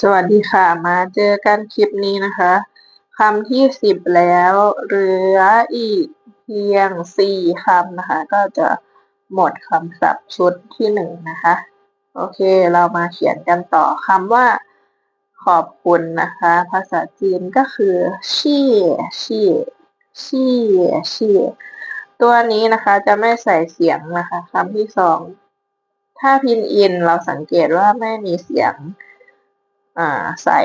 สวัสดีค่ะ มาเจอกันคลิปนี้นะคะคำที่สิบแล้วเหลืออีกเพียงสี่คำนะคะ ก็จะหมดคำศัพท์ชุดที่หนึ่งนะคะ โอเคเรามาเขียนกันต่อคำว่า ขอบคุณนะคะ ภาษาจีนก็คือชี่ชี่ชี่ชี่ตัวนี้นะคะจะไม่ใส่เสียงนะคะคำที่สองถ้าพินอินเราสังเกตว่าไม่มีเสียง อ่า ใส่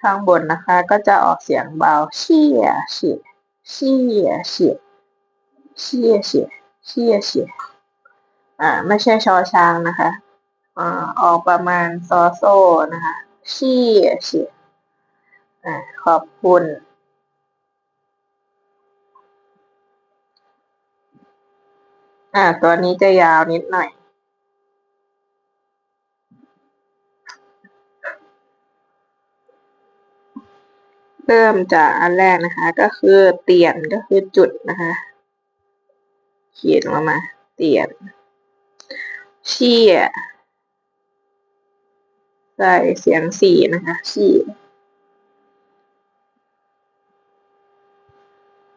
ข้างบนนะคะ ก็จะออกเสียงเบาเชี่ยเฉียเชี่ยเฉียเชี่ยเฉียเชี่ยเฉียอ่า ไม่ใช่ชอช้างนะคะอ่าออกประมาณซอโซนะคะเชี่ยเฉียอ่าขอบคุณอ่าตัวนี้จะยาวนิดหน่อย เริ่มจากอันแรกนะคะ ก็คือเตียนก็คือจุดนะคะ เขียนลงมา เตียน เชี่ยใส่เสียงสี่นะคะ ชี่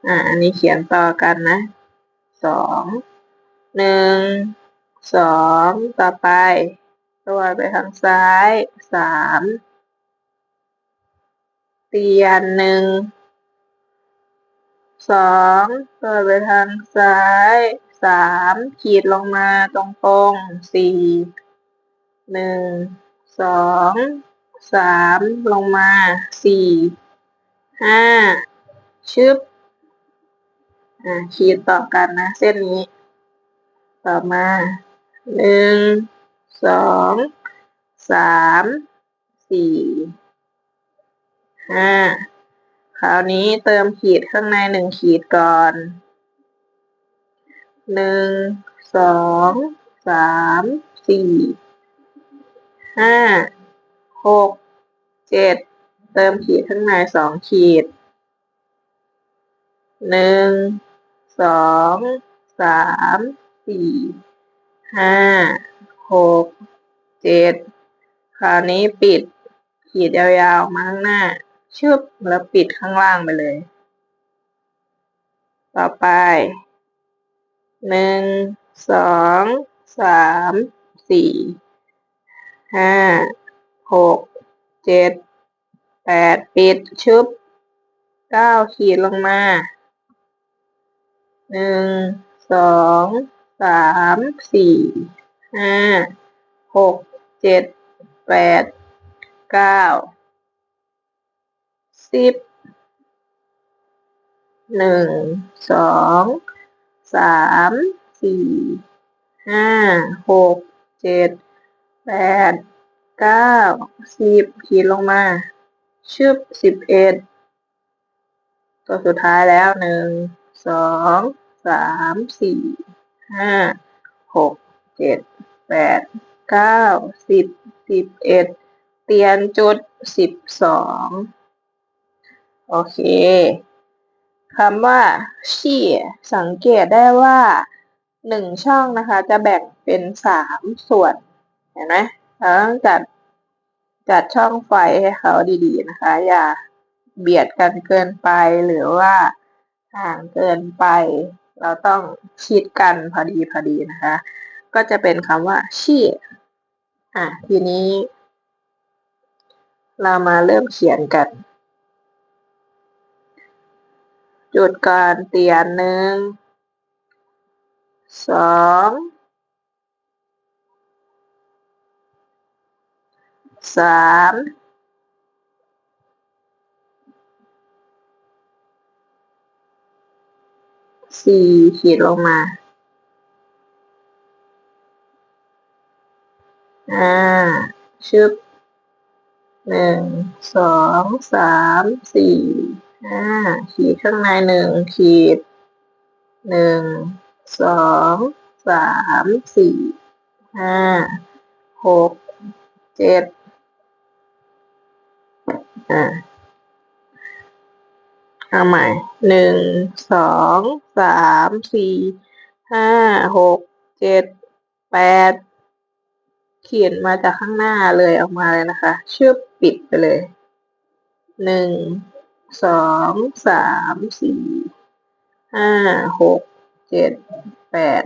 อ่าอันนี้เขียนต่อกันนะสองหนึ่งสองต่อไปตัวไปทางซ้ายสาม เตียนหนึ่งสองตัวไปทางซ้ายสามขีดลงมาตรงตรงสี่หนึ่งสองสามลงมาสี่ห้าชึบอ่าขีดต่อกันนะ เส้นนี้ ต่อมาหนึ่งสองสามสี่ ห้าคราวนี้เติมขีดข้างในหนึ่งขีดก่อนหนึ่งสองสามสี่ห้าหกเจ็ดเติมขีดข้างในสองขีดหนึ่งสองสามสี่ห้าหกเจ็ดคราวนี้ปิดขีดยาวๆมาข้างหน้า ชึบแล้วปิดข้างล่างไปเลย ต่อไป หนึ่ง สอง สาม สี่ ห้า หก เจ็ด แปด ปิดชึบ เก้าขีดลงมา หนึ่ง สอง สาม สี่ ห้า หก เจ็ด แปด เก้า สิบหนึ่งสองสามสี่ห้าหกเจ็ดแปดเก้าสิบขีดลงมาชึบสิบเอ็ดตัวสุดท้ายแล้วหนึ่งสองสามสี่ห้าหกเจ็ดแปดเก้าสิบสิบเอ็ดเตียนจุดสิบสอง โอเคคำว่าชี่สังเกตได้ว่าหนึ่งช่องนะคะ จะแบ่งเป็นสามส่วน เห็นไหมเราต้องจัดจัดช่องไฟให้เขาดีๆนะคะ อย่าเบียดกันเกินไปหรือว่าห่างเกินไป เราต้องชิดกันพอดีพอดีนะคะ ก็จะเป็นคำว่าชี่อะทีนี้ เรามาเริ่มเขียนกัน จุดก่อนเตียนหนึ่งสองสามสี่ขีดลงมาอ่าชึบหนึ่งสองสามสี่ ห้าขีดข้างในหนึ่งขีดหนึ่งสองสามสี่ห้าหกเจ็ดอ่าเอาใหม่หนึ่งสองสามสี่ห้าหกเจ็ดแปดเขียนมาจากข้างหน้าเลยออกมาเลยนะคะชึบปิดไปเลยหนึ่ง สองสามสี่ห้าหกเจ็ดแปด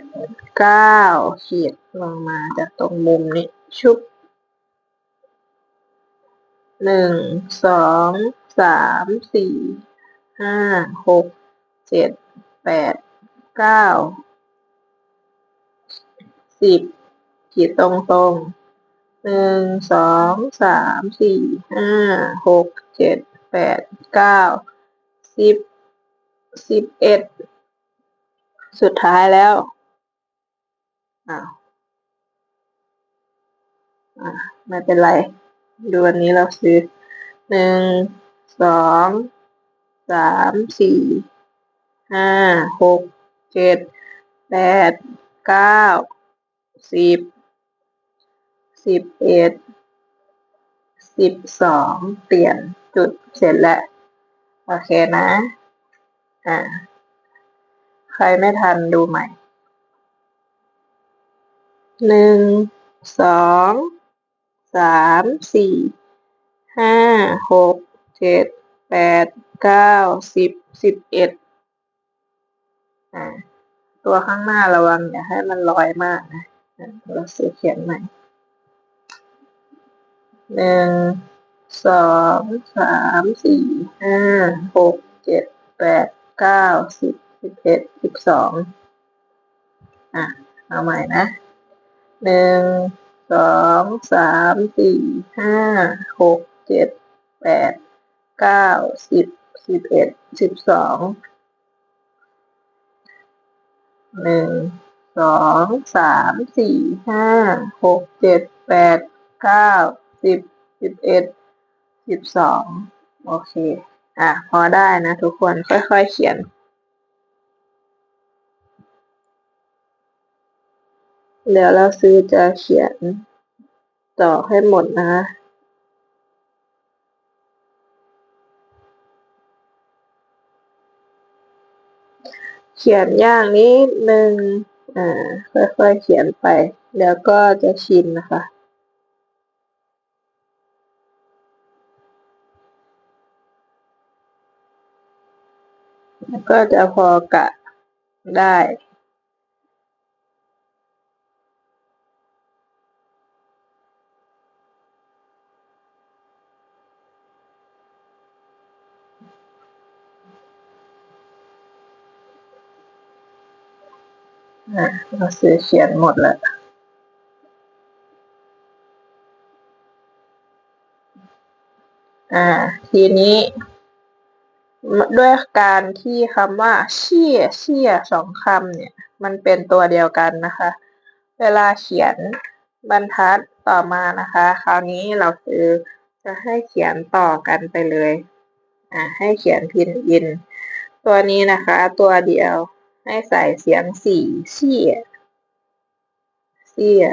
เก้าขีดลงมาจากตรงมุมนี้ชุบหนึ่งสองสามสี่ห้าหกเจ็ดแปดเก้าสิบขีดตรงตรงหนึ่งสองสามสี่ห้าหกเจ็ด แปดเก้าสิบสิบเอ็ดสุดท้ายแล้วอ้าวอ่าไม่เป็นไร ดูวันนี้เราซื้อหนึ่งสองสามสี่ห้าหกเจ็ดแปดเก้าสิบสิบเอ็ดสิบสองเปลี่ยน จุดเสร็จแล้ว โอเคนะ อ่า ใครไม่ทันดูใหม่ หนึ่ง สอง สาม สี่ ห้า หก เจ็ด แปด เก้า สิบ สิบเอ็ด อ่า ตัวข้างหน้าระวังอย่าให้มันลอยมากนะเราซื้อเขียนใหม่หนึ่ง สองสามสี่ห้าหกเจ็ดแปดเก้าสิบสิบเอ็ดสิบสองอะเอาใหม่นะหนึ่งสองสามสี่ห้าหกเจ็ดแปดเก้าสิบสิบเอ็ดสิบสองหนึ่งสองสามสี่ห้าหกเจ็ดแปดเก้าสิบสิบเอ็ด สิบสองโอเค อะ พอได้นะทุกคนค่อยๆเขียนเดี๋ยวเราซื้อจะเขียนต่อให้หมดนะเขียนยากนิดนึงอ่า ค่อยๆเขียนไป แล้วก็จะชินนะคะ แล้ว ก็จะพอกะได้อะเราซื้อเขียนหมดแล้วอ่า ทีนี้ ด้วยการที่คำว่าเชี่ยเชี่ยสองคำเนี่ย มันเป็นตัวเดียวกันนะคะ เวลาเขียนบรรทัดต่อมานะคะ คราวนี้เราคือจะให้เขียนต่อกันไปเลยอ่าให้เขียนพินอิน ตัวนี้นะคะ ตัวเดียวให้ใส่เสียงสี่เชี่ยเชี่ย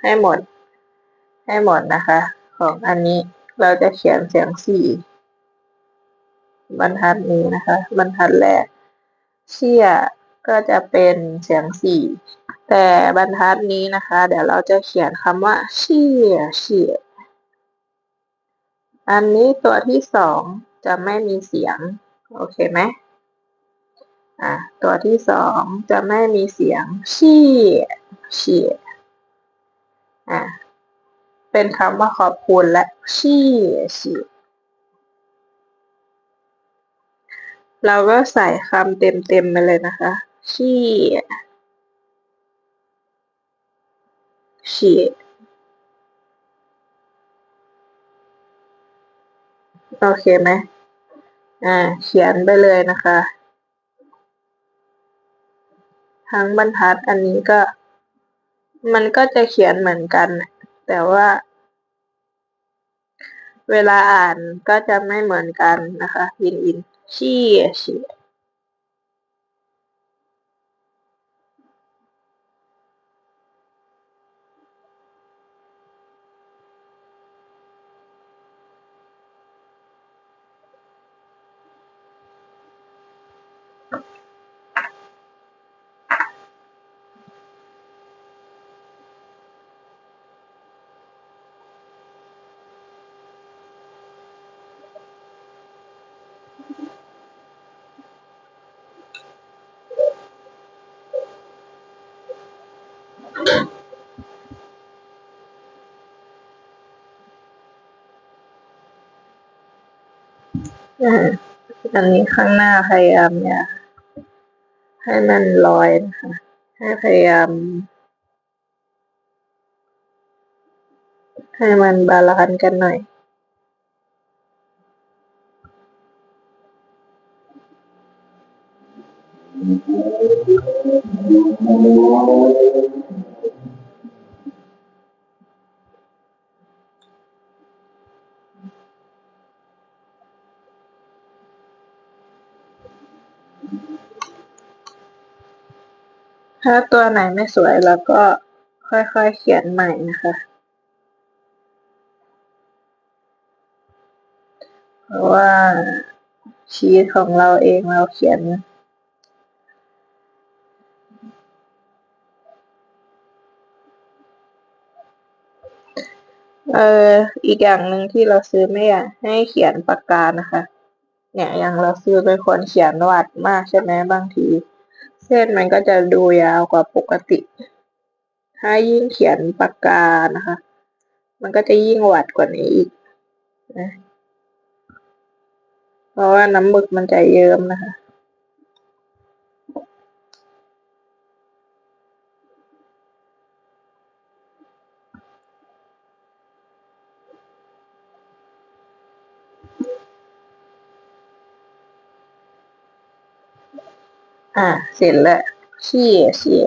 ให้หมด ให้หมดนะคะ ของอันนี้เราจะเขียนเสียงสี่ บรรทัดนี้นะคะ บรรทัดแรก เชี่ยก็จะเป็นเสียงสี่แต่บรรทัดนี้นะคะ เดี๋ยวเราจะเขียนคำว่า เชี่ยเชี่ยอันนี้ตัวที่สองจะไม่มีเสียง โอเคไหมอะตัวที่สองจะไม่มีเสียง เชี่ยเชี่ยอะเป็นคำว่าขอบคุณและ เชี่ยเชี่ย เราก็ใส่คำเต็มๆไปเลยนะคะเชี่ยเชี่โอเคไหมอ่า เขียนไปเลยนะคะ ทั้งบรรทัดอันนี้ก็ มันก็จะเขียนเหมือนกัน แต่ว่า เวลาอ่านก็จะไม่เหมือนกันนะคะ อินอิน ชี่ชี่ อันนี้ข้างหน้าพยายามอย่าให้มันลอยนะคะ ให้พยายาม ให้มันบาลานซ์กันหน่อย ถ้าตัวไหนไม่สวยเราก็ค่อยๆเขียนใหม่นะคะ เพราะว่าชีตของเราเองเราเขียนเอออีกอย่างหนึ่งที่เราซื้อไม่อยากให้เขียนปากกานะคะ เนี่ยอย่างเราซื้อเป็นคนเขียนวัดมากใช่ไหมบางที เส้นมันก็จะดูยาวกว่าปกติ ถ้ายิ่งเขียนปากกานะคะ มันก็จะยิ่งหวัดกว่านี้อีกนะเพราะว่าน้ำหมึกมันจะเยิ้มนะคะ อ่า เสร็จแล้วชี้ชี้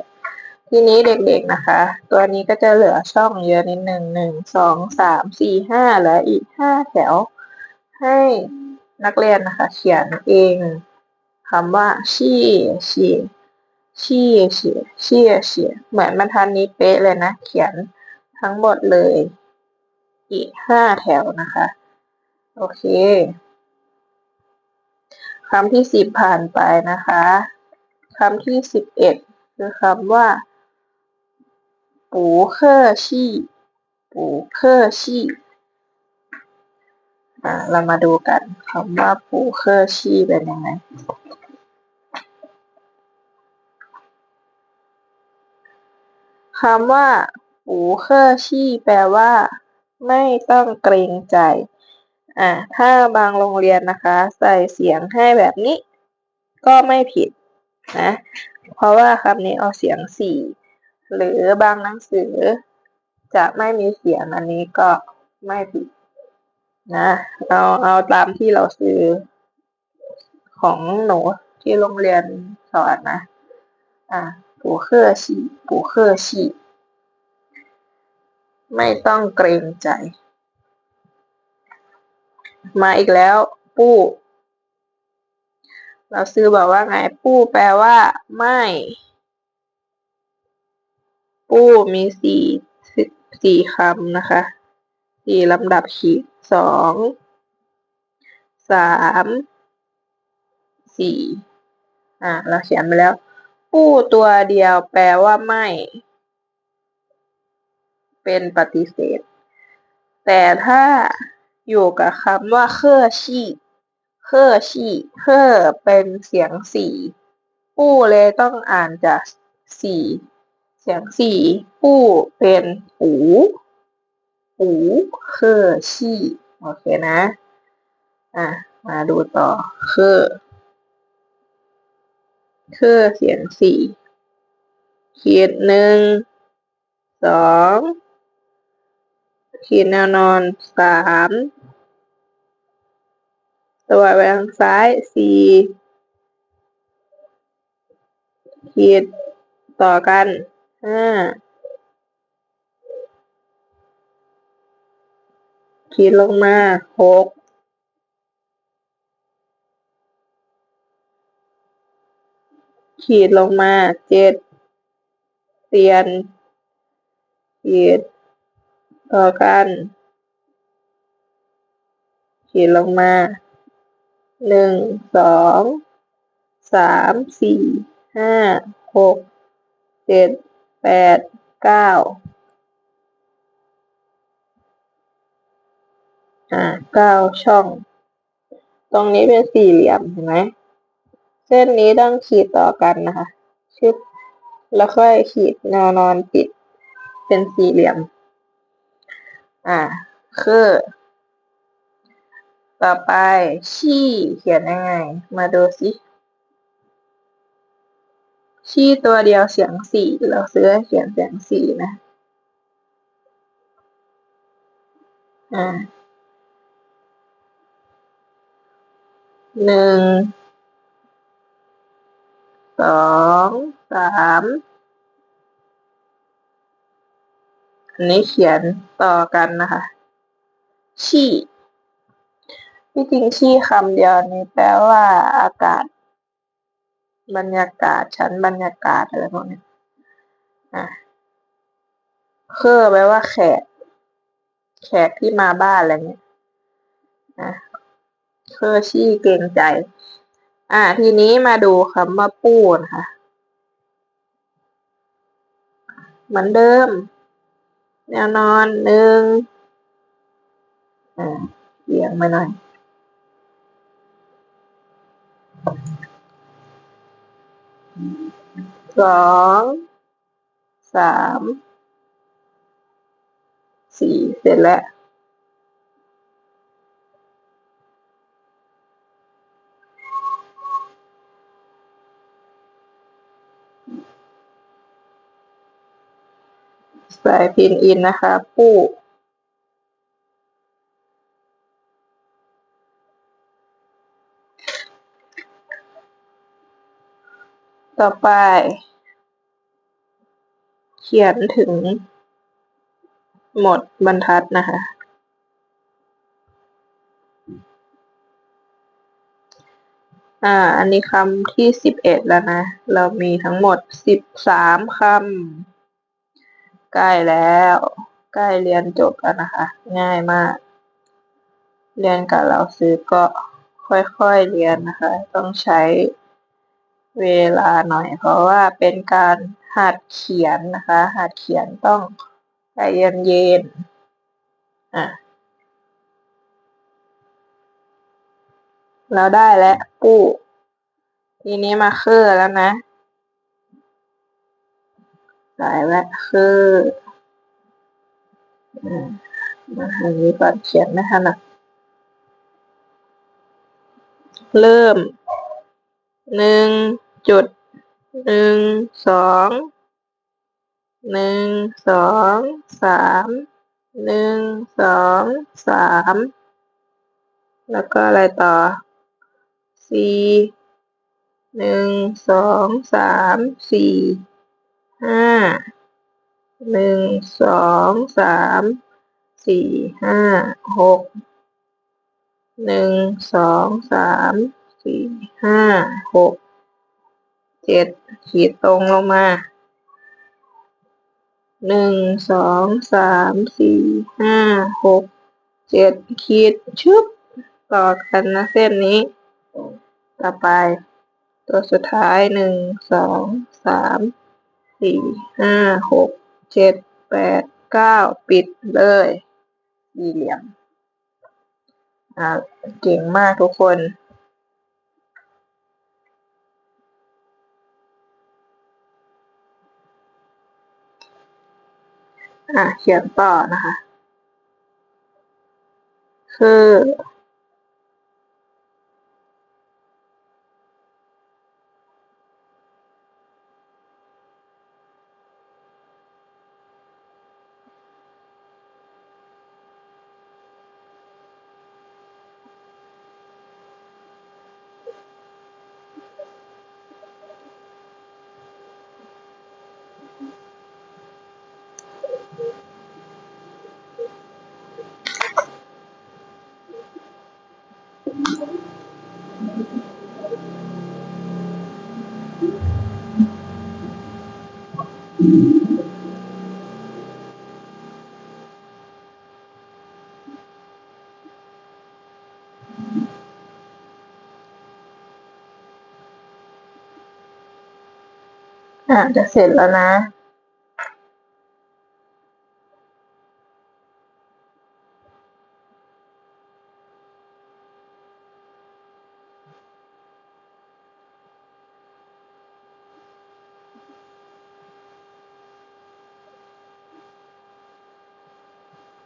ทีนี้เด็กๆนะคะ ตัวนี้ก็จะเหลือช่องเยอะนิดหนึ่งหนึ่งสองสามสี่ห้าเหลืออีกห้าแถว ให้นักเรียนนะคะ เขียนเองคำว่าชี้ชี้ชี้ชี้ชี้ชี้เหมือนบรรทัดนี้เป๊ะเลยนะ เขียนทั้งหมดเลย อีกห้าแถวนะคะ โอเคคำที่สิบผ่านไปนะคะ คำที่สิบเอ็ดคือคำว่า ปูเคอร์ชี่ปูเคอร์ชี่อ่าเรามาดูกันคำว่าปูเคอร์ชี่เป็นยังไงคำว่าปูเคอร์ชี่แปลว่า ไม่ต้องเกรงใจอ่าถ้าบางโรงเรียนนะคะ ใส่เสียงให้แบบนี้ ก็ไม่ผิด นะ เพราะว่าคำนี้เอาเสียงสี่หรือบางหนังสือ จะไม่มีเสียงอันนี้ก็ไม่ผิดนะ เอาเอาตามที่เราซื้อของหนูที่โรงเรียนสอนนะ อ่าปูเคอร์ชีปูเคอร์ชีไม่ต้องเกรงใจ มาอีกแล้ว ปู้ เราซื้อบอกว่าไง ปู้แปลว่า ไม่ ปู้มีสี่สี่คำนะคะสี่ลำดับขีดสองสามสี่อะเราเขียนไปแล้ว ปู้ตัวเดียวแปลว่าไม่ เป็นปฏิเสธ แต่ถ้าอยู่กับคำว่าเครื่อชี่ เคอชี่เคอเป็นเสียงสี่ปู้เลยต้องอ่านจากสี่เสียงสี่ปู้เป็นปูปูเคอชี่โอเคนะ อะ มาดูต่อเคอเคอเสียงสี่ขีดหนึ่งสองขีดแนวนอนสาม ตัวไปทางซ้ายสี่ขีดต่อกันห้าขีดลงมาหกขีดลงมาเจ็ดเตียน ขีด ต่อกัน ขีดลงมา หนึ่งสองสามสี่ห้าหกเจ็ดแปดเก้าอ่าเก้าช่อง ตรงนี้เป็นสี่เหลี่ยมเห็นไหมเส้นนี้ต้องขีดต่อกันนะคะชึบแล้วค่อยขีดแนวนอนปิดเป็นสี่เหลี่ยม อ่า คือ ต่อไปชี่เขียนยังไง มาดูสิชี่ตัวเดียวเสียงสี่เราซื้อเขียนเสียงสี่นะอ่าหนึ่งสองสามอันนี้เขียนต่อกันนะคะชี่ ที่จริงชี่คำเดียวนี้แปลว่าอากาศ บรรยากาศชั้นบรรยากาศอะไรพวกนี้อะเคอแปลว่าแขก แขกที่มาบ้านอะไรเงี้ยอะเคอชี่เกรงใจ อะทีนี้มาดูคำว่าปูนะคะเหมือนเดิม แนวนอนหนึ่งอ่าเอียงมาหน่อย สองสามสี่เสร็จแล้วใส่พินอินนะคะ ปู้ ต่อไป เขียนถึง หมดบรรทัดนะคะ อ่า อันนี้คำที่สิบเอ็ดแล้วนะ เรามีทั้งหมดสิบสามคำใกล้แล้ว ใกล้เรียนจบแล้วนะคะ ง่ายมาก เรียนกับเราซื้อก็ค่อยๆเรียนนะคะ ต้องใช้ เวลาหน่อย เพราะว่าเป็นการหัดเขียนนะคะ หัดเขียนต้องใจเย็นๆอะเราได้แล้วปู้ทีนี้มาคือแล้วนะสายและคืออมมาทางนี้ก่อนเขียนไม่ถนัดเริ่ม หนึ่งจุดหนึ่งสองหนึ่งสองสามหนึ่งสองสามแล้วก็อะไรต่อสี่หนึ่งสองสามสี่ห้าหนึ่งสองสามสี่ห้าหกหนึ่งสองสาม สี่ห้าหกเจ็ดขีดตรงลงมาหนึ่งสองสามสี่ห้าหกเจ็ดขีดชึบต่อกันนะเส้นนี้ ต่อไป ตัวสุดท้ายหนึ่งสองสามสี่ห้าหกเจ็ดแปดเก้าปิดเลยสี่เหลี่ยมอ่าเก่งมากทุกคน อะเขียนต่อนะคะ คือ อะจะเสร็จแล้วนะ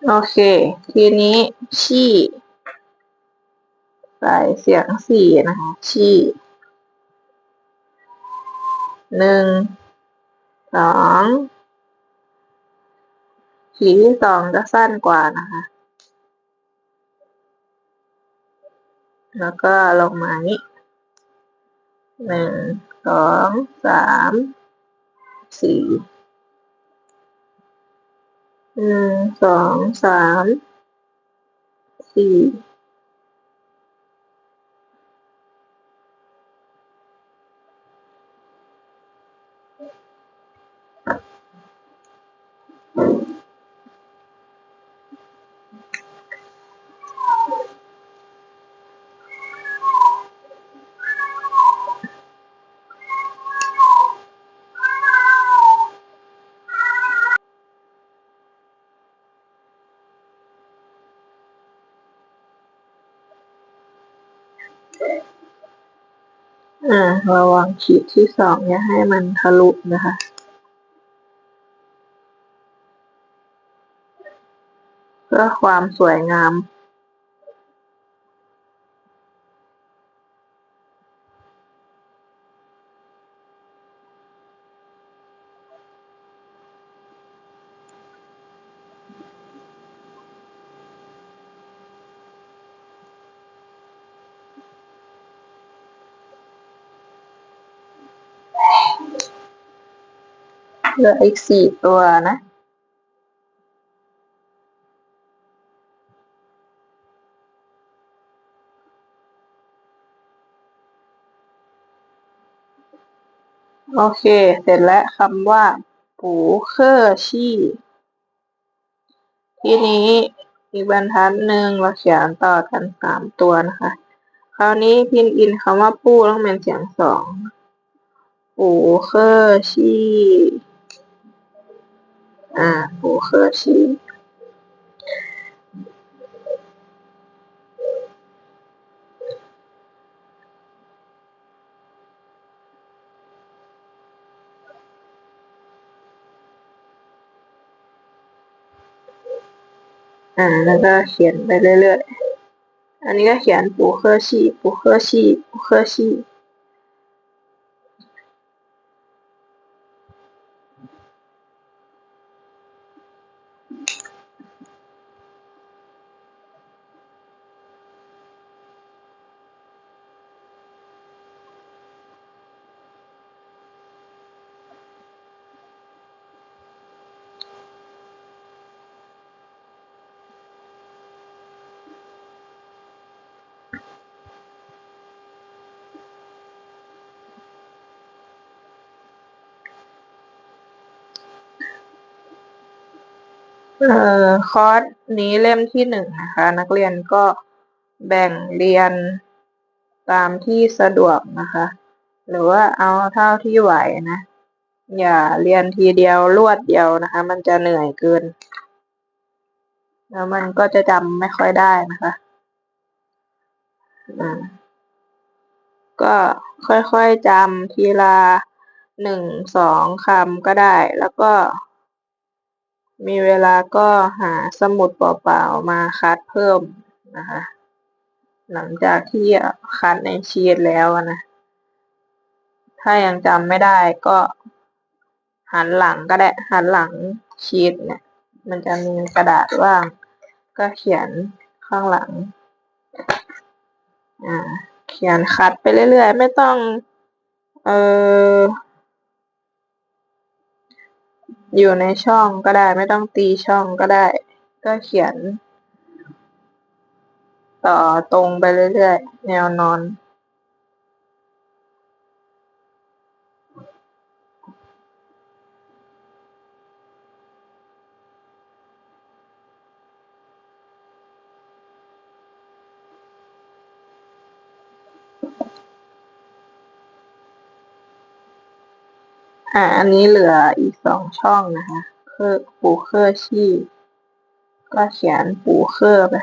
โอเค ทีนี้ชี่ใส่เสียงสี่นะคะ ชี่ หนึ่งสองขีดที่สองจะสั้นกว่านะคะ แล้วก็ลงมานี้หนึ่งสองสามสี่หนึ่งสองสามสี่อ่า ระวังขีดที่สองเนี่ยให้มันทะลุนะคะ เพื่อความสวยงาม เหลืออีกสี่ตัวนะโอเค เสร็จแล้วคำว่า ปูเคอร์ชี่ ทีนี้อีกบรรทัดหนึ่งเราเขียนต่อกันสามตัวนะคะ คราวนี้พินอินคำว่าปู้ต้องเป็นเสียงสอง ปูเคอร์ชี่ อ่าปูเคอร์ชี่อ่าแล้วก็เขียนไปเรื่อยๆ อันนี้ก็เขียนปูเคอร์ชี่ปูเคอร์ชี่ปูเคอร์ชี่ เอ่อคอร์สนี้เล่มที่หนึ่งนะคะ นักเรียนก็แบ่งเรียนตามที่สะดวกนะคะ หรือว่าเอาเท่าที่ไหวนะ อย่าเรียนทีเดียวรวดเดียวนะคะ มันจะเหนื่อยเกิน แล้วมันก็จะจำไม่ค่อยได้นะคะก็ค่อยๆจำทีละหนึ่งสองคำก็ได้แล้วก็ มีเวลาก็หาสมุดเปล่าๆมาคัดเพิ่มนะคะ หลังจากที่คัดในชีตแล้วนะ ถ้ายังจำไม่ได้ก็หันหลังก็ได้ หันหลังชีตเนี่ย มันจะมีกระดาษว่าง ก็เขียนข้างหลัง อ่า เขียนคัดไปเรื่อยๆ ไม่ต้อง เออ อยู่ในช่องก็ได้ไม่ต้องตีช่องก็ได้ ก็เขียน ต่อตรงไปเรื่อยๆ แนวนอน อ่า อันนี้เหลืออีกสองช่องนะคะคือปูเคอร์ชี่ ก็เขียนปูเคอร์ไป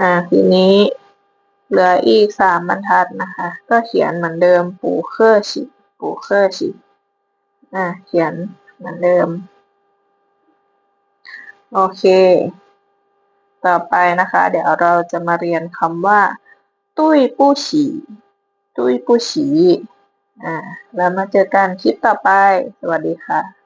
อ่าทีนี้เหลืออีกสามบรรทัดนะคะ ก็เขียนเหมือนเดิมปูเคอร์ชิปูเคอร์ชิอ่าเขียนเหมือนเดิม โอเค ต่อไปนะคะ เดี๋ยวเราจะมาเรียนคำว่า ตุ้ยปู้ฉี่ตุ้ยปู้ฉี่อ่าแล้วมาเจอกันคลิปต่อไป สวัสดีค่ะ